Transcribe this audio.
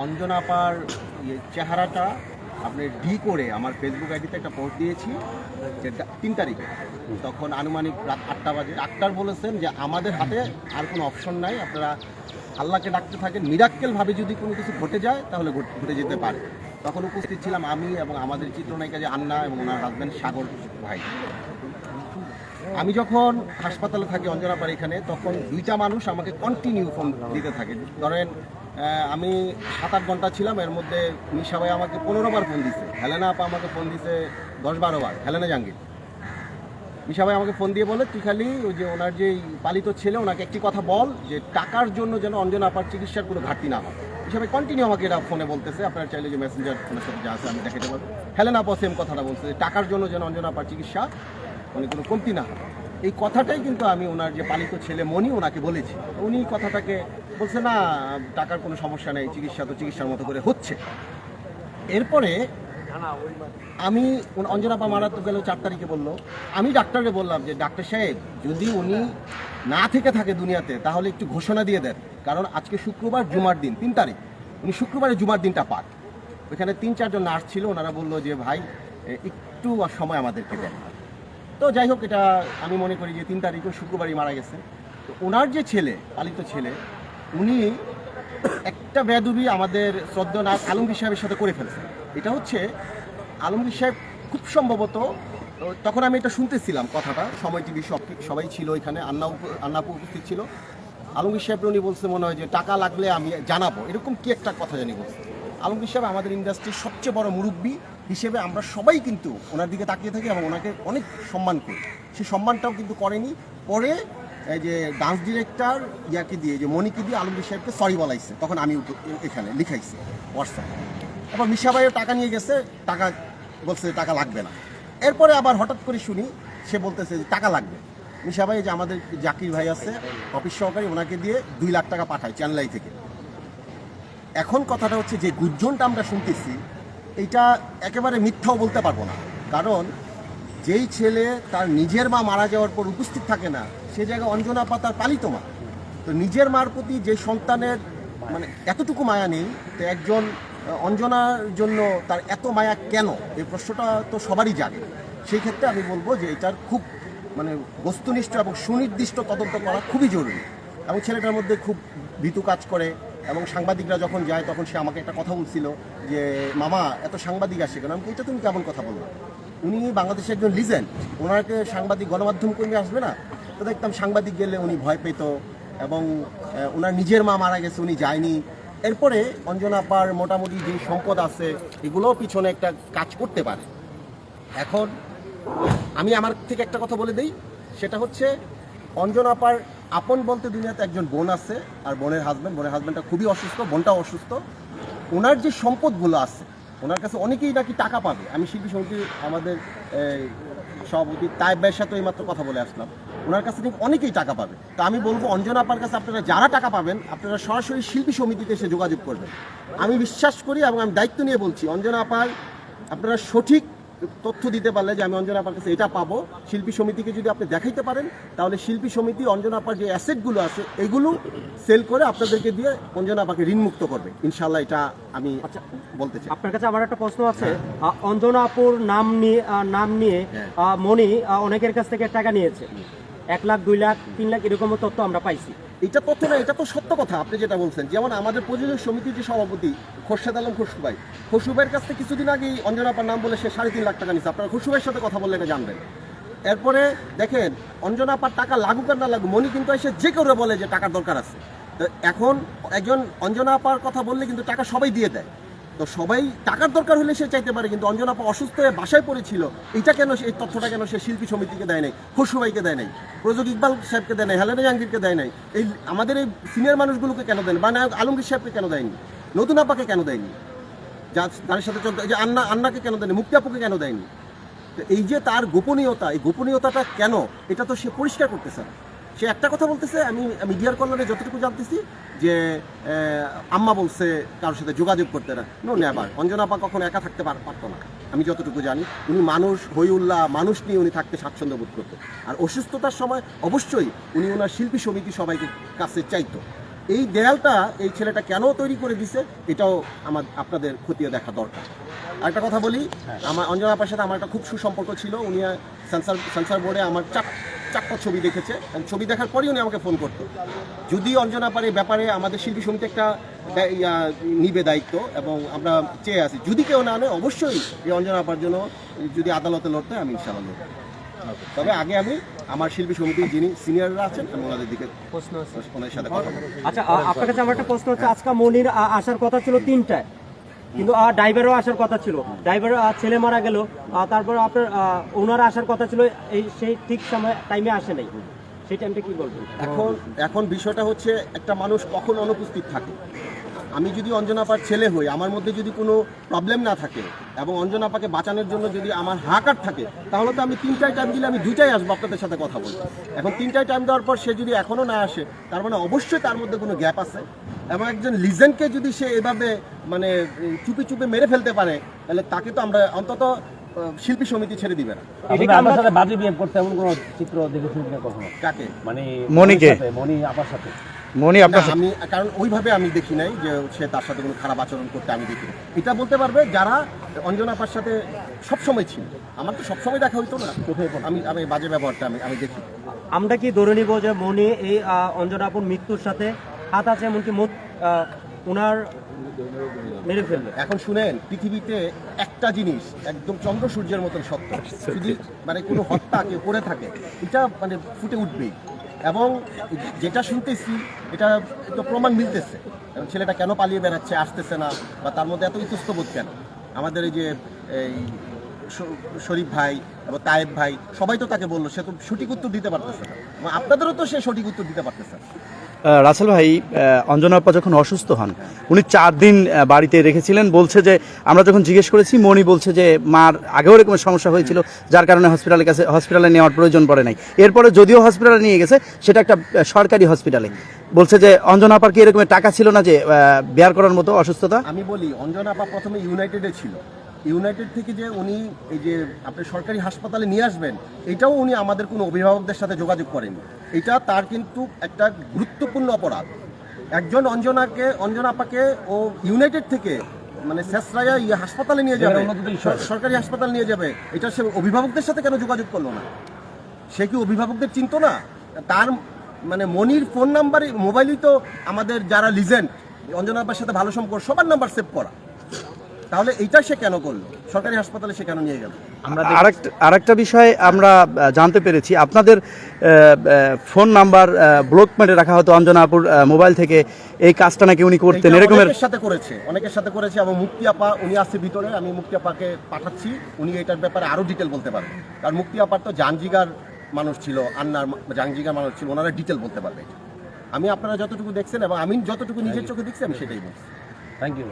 অঞ্জনা আপার ইয়ে চেহারাটা আপনি ডি করে আমার ফেসবুক আইডিতে একটা পোস্ট দিয়েছি, যে তিন তারিখে। তখন আনুমানিক রাত আটটা বাজে। ডাক্তার বলেছেন যে আমাদের হাতে আর কোনো অপশন নাই। আপনারা আল্লাহকে ডাকতে থাকেন। মিরাক্কেলভাবে যদি কোনো কিছু ঘটে যায়, তাহলে ঘটে যেতে পারে। তখন উপস্থিত ছিলাম আমি এবং আমাদের চিত্রনায়িকা যে আন্না এবং ওনার হাজব্যান্ড সাগর ভাই। আমি যখন হাসপাতালে থাকি অঞ্জনাপাড় এখানে, তখন দুইটা মানুষ আমাকে কন্টিনিউ ফোন দিতে থাকে। ধরেন আমি সাত আট ঘণ্টা ছিলাম, এর মধ্যে মিশা ভাই আমাকে পনেরো বার ফোন দিছে। হেলেনা আপা আমাকে ফোন দিছে দশ বারো বার। হেলেনা জাহাঙ্গীর। মিশা ভাই আমাকে ফোন দিয়ে বলে, তুই খালি ওই যে ওনার যে পালিত ছেলে, ওনাকে একটি কথা বল যে টাকার জন্য যেন অঞ্জনা আপার চিকিৎসার কোনো ঘাটতি না হয়। হিসাবে কন্টিনিউ আমাকে এটা ফোনে বলতেছে। আপনার চাইলে যে মেসেঞ্জার ফোনের সাথে যা আছে আমি দেখাতে পারব। হেলেনা আপা সেম কথাটা বলছে, যে টাকার জন্য যেন অঞ্জনা আপার চিকিৎসা মানে কোনো কমতি না হয়। এই কথাটাই কিন্তু আমি ওনার যে পালিত ছেলে মনি ওনাকে বলেছি। উনি কথাটাকে বলছে, না, টাকার কোনো সমস্যা নেই, চিকিৎসা তো চিকিৎসার মতো করে হচ্ছে। এরপরে আমি উন- অঞ্জনা পা মারা তো গেল চার তারিখে বলল, আমি ডাক্তারকে বললাম যে, ডাক্তার সাহেব, যদি উনি না থেকে থাকে দুনিয়াতে, তাহলে একটু ঘোষণা দিয়ে দেন। কারণ আজকে শুক্রবার জুমার দিন, তিন তারিখ। উনি শুক্রবারে জুমার দিনটা পাক ওইখানে তিন, চারজন নার্স ছিল, ওনারা বলল যে, ভাই একটু সময় আমাদেরকে দেন। তো যাই হোক, এটা আমি মনে করি যে, তিন তারিখও শুক্রবারই মারা গেছে। তো ওনার যে ছেলে, পালিত ছেলে উনি একটা বেদুবি আমাদের শ্রদ্ধনাথ আলমগীর সাহেবের সাথে করে ফেলছে এটা হচ্ছে আলমগীর সাহেব খুব সম্ভবত তখন আমি এটা শুনতেছিলাম কথাটা, সময় টিভি সব সবাই ছিল এখানে, আন্না আন্নাপু উপস্থিত ছিল। আলমগীর সাহেব উনি বলছে মনে হয় যে, টাকা লাগলে আমি জানাব। এরকম কি একটা কথা জানি বলছে। আলমগীর সাহেব আমাদের ইন্ডাস্ট্রির সবচেয়ে বড় মুরব্বী হিসেবে আমরা সবাই কিন্তু ওনার দিকে তাকিয়ে থাকি এবং ওনাকে অনেক সম্মান করি। সেই সম্মানটাও কিন্তু করেনি। পরে এই যে ডান্স ডিরেক্টর ইয়াকে দিয়ে যে মনিকে দিয়ে আলমগীর সাহেবকে সরি বলাইছে। তখন আমি এখানে লিখাইছি হোয়াটসঅ্যাপে তারপর মিশা ভাইও টাকা নিয়ে গেছে, টাকা বলছে টাকা লাগবে না। এরপরে আবার হঠাৎ করে শুনি, সে বলতেছে যে টাকা লাগবে। মিশা ভাই যে আমাদের জাকির ভাই আছে অফিস সহকারী, ওনাকে দিয়ে দুই লাখ টাকা পাঠায় চেন্নাই থেকে। এখন কথাটা হচ্ছে যে গুজ্জনটা আমরা শুনতেছি এটা একেবারে মিথ্যাও বলতে পারব না। কারণ যেই ছেলে তার নিজের মা মারা যাওয়ার পর উপস্থিত থাকে না, সে জায়গায় অঞ্জনা পা তার পালিত মা। তো নিজের মার প্রতি যে সন্তানের মানে এতটুকু মায়া নেই, তো একজন অঞ্জনার জন্য তার এত মায়া কেন? এই প্রশ্নটা তো সবারই জাগে। সেই ক্ষেত্রে আমি বলব যে এটার খুব মানে বস্তুনিষ্ঠ এবং সুনির্দিষ্ট তদন্ত করা খুবই জরুরি। এবং ছেলেটার মধ্যে খুব ভীতু কাজ করে এবং সাংবাদিকরা যখন যায়, তখন সে আমাকে একটা কথা বলছিল যে, মামা, এত সাংবাদিক আসে কেন? আমি এটা তুমি কেমন কথা বলব উনি বাংলাদেশের একজন লিজেন্ড ওনাকে সাংবাদিক গণমাধ্যম কর্মী আসবে না? তো দেখতাম সাংবাদিক গেলে উনি ভয় পেত এবং ওনার নিজের মা মারা গেছে, উনি যায়নি। এরপরে অঞ্জনা আপার মোটামুটি যে সম্পদ আছে, এগুলোও পিছনে একটা কাজ করতে পারে। এখন আমি আমার থেকে একটা কথা বলে দিই। সেটা হচ্ছে, অঞ্জন আপার আপন বলতে দুনিয়াতে একজন বোন আছে, আর বোনের হাজব্যান্ড বোনের হাজব্যান্ডটা খুবই অসুস্থ, বোনটাও অসুস্থ। ওনার যে সম্পদগুলো আছে ওনার কাছে অনেকেই নাকি টাকা পাবে। আমি শিল্পী সমিতির আমাদের সভাপতি তাই সাথে এই মাত্র কথা বলে আসলাম। ওনার কাছে নাকি অনেকেই টাকা পাবে। তো আমি বলব, অঞ্জনা আপার কাছে আপনারা যারা টাকা পাবেন, আপনারা সরাসরি শিল্পী সমিতিতে এসে যোগাযোগ করবেন। আমি বিশ্বাস করি এবং আমি দায়িত্ব নিয়ে বলছি, অঞ্জনা আপার আপনারা সঠিক তথ্য দিতে পারলে যে আমি অঞ্জনা আপার কাছে এটা পাবো। শিল্পী সমিতিকে যদি আপনি দেখাইতে পারেন তাহলে শিল্পী সমিতি অঞ্জনা আপার যে অ্যাসেটগুলো আছে এগুলো সেল করে আপনাদেরকে দিয়ে অঞ্জনা আপাকে ঋণমুক্ত করবে। ইনশাল্লাহ এটা আমি বলতে চাই। আপনার কাছে আমার একটা প্রশ্ন আছে। অঞ্জনা আপুর নাম নিয়ে নাম নিয়ে হ্যাঁ। মনি অনেকের কাছ থেকে টাকা নিয়েছে। এক লাখ, দুই লাখ, তিন লাখ এরকমও তথ্য আমরা পাইছি। এটা তথ্য না, এটা তো সত্য কথা, আপনি যেটা বলছেন। যেমন আমাদের প্রযোজক সমিতির যে সভাপতি, খোরশেদ আলম খসরু ভাই খসরু ভাইয়ের কাছ থেকে কিছুদিন আগেই অঞ্জনা আপার নাম বলে সে সাড়ে তিন লাখ টাকা নিচ্ছে আপনারা খসরু ভাইয়ের সাথে কথা বললে এটা জানবেন। এরপরে দেখেন, অঞ্জনা আপার টাকা লাগুক আর না লাগুক মনি কিন্তু এসে যে করে বলে যে টাকার দরকার আছে। এখন একজন অঞ্জনা আপার কথা বললে কিন্তু টাকা সবাই দিয়ে দেয়। তো সবাই টাকার দরকার হলে সে চাইতে পারে, কিন্তু অঞ্জনা আপা অসুস্থ হয়ে বাসায় পড়েছিল। এটা কেন এই তথ্যটা কেন সে শিল্পী সমিতিকে দেয় নাই, খসরু ভাইকে দেয় নাই, প্রযোজক ইকবাল সাহেবকে দেয় নাই, হেলেনা জাহাঙ্গীরকে দেয় নাই, এই আমাদের এই সিনিয়র মানুষগুলোকে কেন দেয়নি বা নায়ক আলমগীর সাহেবকে কেন দেয়নি নতুন আপাকে কেন দেয়নি যা তার সাথে চলতে যে আন্না আন্নাকে কেন দেয়নি মুক্তি আপুকে কেন দেয়নি এই যে তার গোপনীয়তা, এই গোপনীয়তাটা কেন? এটা তো সে পরিষ্কার করতেছে না। সে একটা কথা বলতেছে আমি মিডিয়ার কল্যাণে যতটুকু জানতেছি যে আম্মা বলছে কারোর সাথে যোগাযোগ করতে না। নো নেবার অঞ্জনা আপা কখনো একা থাকতে পার- পারতো না। আমি যতটুকু জানি উনি মানুষ হইউল্লাহ মানুষ নিয়ে উনি থাকতে স্বাচ্ছন্দ্য বোধ করতো আর অসুস্থতার সময় অবশ্যই উনি ওনার শিল্পী সমিতি সবাইকে কাছে চাইতো। এই দেয়ালটা এই ছেলেটা কেন তৈরি করে দিছে এটাও আমার আপনাদের খতিয়ে দেখা দরকার। আরেকটা কথা বলি আমার অঞ্জনা আপার সাথে আমার একটা খুব সুসম্পর্ক ছিল। উনি সেন্সার সেন্সার বোর্ডে আমার চার চারটা ছবি দেখেছে এবং ছবি দেখার পরেই উনি আমাকে ফোন করতো। যদি অঞ্জনা পারে ব্যাপারে আমাদের শিল্পী সমিতি একটা নিবে দায়িত্ব এবং আমরা চেয়ে আছি। যদি কেউ না নেয় অবশ্যই এই অঞ্জনা আপার জন্য যদি আদালতে লড়তে আমি ইনশাআল্লাহ লড়বো। তবে আগে আমি আমার শিল্পী সমিতির যিনি সিনিয়ররা আছেন আমি ওনাদের দিকে প্রশ্ন ওনাদের সাথে কথা আচ্ছা আপনার কাছে আমার একটা প্রশ্ন হচ্ছে আজকে মনির আসার কথা ছিল তিনটায়। কিন্তু ড্রাইভারও আসার কথা ছিল। ড্রাইভার ছেলে মারা গেল তারপর আপনার ওনারা আসার কথা ছিল, এই সেই ঠিক সময় টাইমে আসে নাই। সেই টাইমটা কি বলবেন? এখন এখন বিষয়টা হচ্ছে, একটা মানুষ কখন অনুপস্থিত থাকে? আমি যদি অঞ্জনাপার ছেলে হই, আমার মধ্যে যদি কোনো প্রবলেম না থাকে এবং অঞ্জনাপাকে বাঁচানোর জন্য যদি আমার হাকার থাকে, তাহলে তো আমি তিনটায় টাইম দিলে আমি দুইটাই আসব আপনাদের সাথে কথা বলব এখন তিনটায় টাইম দেওয়ার পর সে যদি এখনও না আসে, তার মানে অবশ্যই তার মধ্যে কোনো গ্যাপ আছে? এবং একজন লিজেন্ডকে যদি সে এভাবে মানে চুপি চুপি মেরে ফেলতে পারে তাহলে তাকে তো আমরা অন্তত শিল্পী সমিতি ছেড়ে দিবে না। আপনার সাথে বাজে বিহেভ করতে এমন কোনো চিত্র দেখেছেন কখনো? কাকে? মানে মনিকে? মনি আপার সাথে। মনি আপনার আমি কারণ ওইভাবে আমি দেখি নাই যে সে তার সাথে কোনো খারাপ আচরণ করতে আমি দেখি এটা বলতে পারবে যারা অঞ্জনাপার সাথে সবসময় ছিল। আমার তো সবসময় দেখা হইতো না। আমি আমি বাজে ব্যবহারটা আমি আমি দেখি। আমরা কি ধরে নিব যে মনি এই আ, অঞ্জনা আপুর মৃত্যুর সাথে হাত আছে এমনকি মুখ ওনার মেরে ফেলবে। এখন শুনেন পৃথিবীতে একটা জিনিস একদম চন্দ্র সূর্যের মতন সত্য। যদি মানে কোনো হত্যা কেউ করে থাকে এটা মানে ফুটে উঠবেই। এবং যেটা শুনতেছি এটা তো প্রমাণ মিলতেছে। এবং ছেলেটা কেন পালিয়ে বেড়াচ্ছে আসতেছে না বা তার মধ্যে এত ইতস্তবোধ কেন? আমাদের এই যে এই শরীফ ভাই এবং তায়েব ভাই সবাই তো তাকে বলল সে তো সঠিক উত্তর দিতে পারতেছে না। এবং আপনাদেরও তো সে সঠিক উত্তর দিতে পারতেছে না। রাসেল ভাই অঞ্জনা আপা যখন অসুস্থ হন, উনি চার দিন বাড়িতে রেখেছিলেন। বলছে যে, আমরা যখন জিজ্ঞেস করেছি, মনি বলছে যে, মার আগেও এরকম সমস্যা হয়েছিল, যার কারণে হসপিটালের কাছে হসপিটালে নেওয়ার প্রয়োজন পড়ে নাই। এরপরে যদিও হসপিটালে নিয়ে গেছে, সেটা একটা সরকারি হসপিটালে বলছে যে, অঞ্জনা আপার কি এরকম টাকা ছিল না যে বেয়ার করার মতো অসুস্থতা? আমি বলি, অঞ্জনা আপা প্রথমে ইউনাইটেডে ছিল। ইউনাইটেড থেকে যে উনি এই যে আপনি সরকারি হাসপাতালে নিয়ে আসবেন এটাও উনি আমাদের কোনো অভিভাবকদের সাথে যোগাযোগ করেনি এটা তার কিন্তু একটা গুরুত্বপূর্ণ অপরাধ। একজন অঞ্জনাকে অঞ্জনা আপাকে ও ইউনাইটেড থেকে মানে শেষরায়া ইয়ে হাসপাতালে নিয়ে যাবে। সরকারি হাসপাতাল নিয়ে যাবে এটা সে অভিভাবকদের সাথে কেন যোগাযোগ করল না? সে কি অভিভাবকদের চিনতো না? তার মানে মনির ফোন নাম্বারই মোবাইলই তো আমাদের যারা লিজেন্ড অঞ্জনা আপার সাথে ভালো সম্পর্ক সবার নাম্বার সেভ করা। তাহলে এইটা সে কেন করল? সরকারি হাসপাতালে সে কেন নিয়ে গেল? আরেকটা আরেকটা বিষয় আমরা জানতে পেরেছি। আপনাদের ফোন নাম্বার আহ, ব্লক মেরে রাখা হতো অঞ্জনা আপুর মোবাইল থেকে। এই কাজটা নাকি উনি করতেন এরকমের সাথে করেছে অনেকের সাথে করেছে। এবং মুক্তি আপা উনি আসছে ভিতরে আমি মুক্তি আপাকে পাঠাচ্ছি। উনি এটার ব্যাপারে আরও ডিটেল বলতে পারবেন কারণ মুক্তি আপার তো জাংজিগার মানুষ ছিল আন্নার জাংজিগার মানুষ ছিল ওনারা ডিটেল বলতে পারবে। আমি আপনারা যতটুকু দেখছেন এবং আমি যতটুকু নিজের চোখে দেখছি আমি সেটাই বলছি। Thank you